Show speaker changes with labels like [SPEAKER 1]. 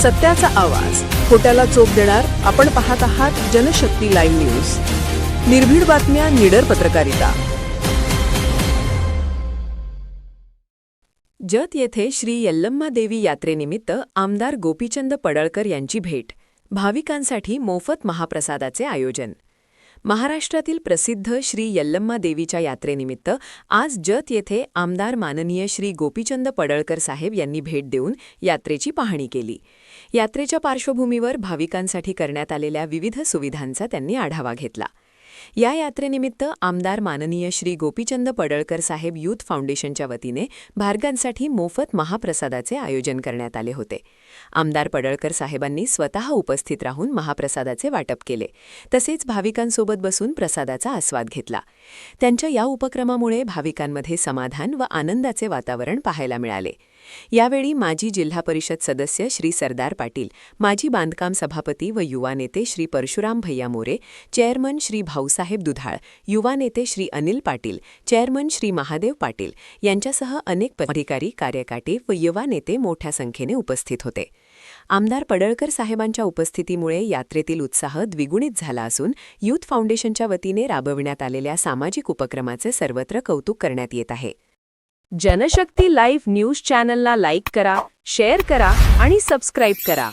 [SPEAKER 1] सत्याचा आवाज. खोट्याला चोप देणार आपण पाहत आहात जनशक्ती लाईव्ह न्यूज. निर्भीड बातम्या निडर पत्रकारिता. जत येथे श्री यल्लम्मा देवी यात्रेनिमित्त आमदार गोपीचंद पडळकर यांची भेट. भाविकांसाठी मोफत महाप्रसादाचे आयोजन. महाराष्ट्रातील प्रसिद्ध श्री यल्लम्मा देवीच्या यात्रेनिमित्त आज जत येथे आमदार माननीय श्री गोपीचंद पडळकर साहेब यांनी भेट देऊन यात्रेची पाहणी केली. यात्रेच्या पार्श्वभूमीवर भाविकांसाठी करण्यात आलेल्या विविध सुविधांचा त्यांनी आढावा घेतला. या यात्रेनिमित्त आमदार माननीय श्री गोपीचंद पडळकर साहेब यूथ फाउंडेशनच्या वतीने भार्गांसाठी मोफत महाप्रसादाचे आयोजन करण्यात आले होते. आमदार पडळकर साहेबांनी स्वतः उपस्थित राहून महाप्रसादाचे वाटप केले. तसेच भाविकांसोबत बसून प्रसादाचा आस्वाद घेतला. त्यांच्या या उपक्रमामुळे भाविकांमध्ये समाधान व आनंदाचे वातावरण पाहायला मिळाले. यावेळी माजी जिल्हा परिषद सदस्य श्री सरदार पाटील माजी बांधकाम सभापती व युवा नेते श्री परशुराम भैया मोरे चेअरमन श्री भाऊ भाऊसाहेब दुधाळ युवा नेते श्री अनिल पाटील चेअरमन श्री महादेव पाटील यांच्यासह अनेक अधिकारी कार्यकाटे व युवा नेते मोठ्या संख्येने उपस्थित होते. आमदार पडळकर साहेबांच्या उपस्थितीमुळे यात्रेतील उत्साह द्विगुणित झाला असून युथ फाउंडेशनच्या वतीने राबविण्यात आलेल्या सामाजिक उपक्रमाचे सर्वत्र कौतुक करण्यात येत आहे. जनशक्ती लाईव्ह न्यूज चॅनलला लाईक करा शेअर करा आणि सबस्क्राईब करा.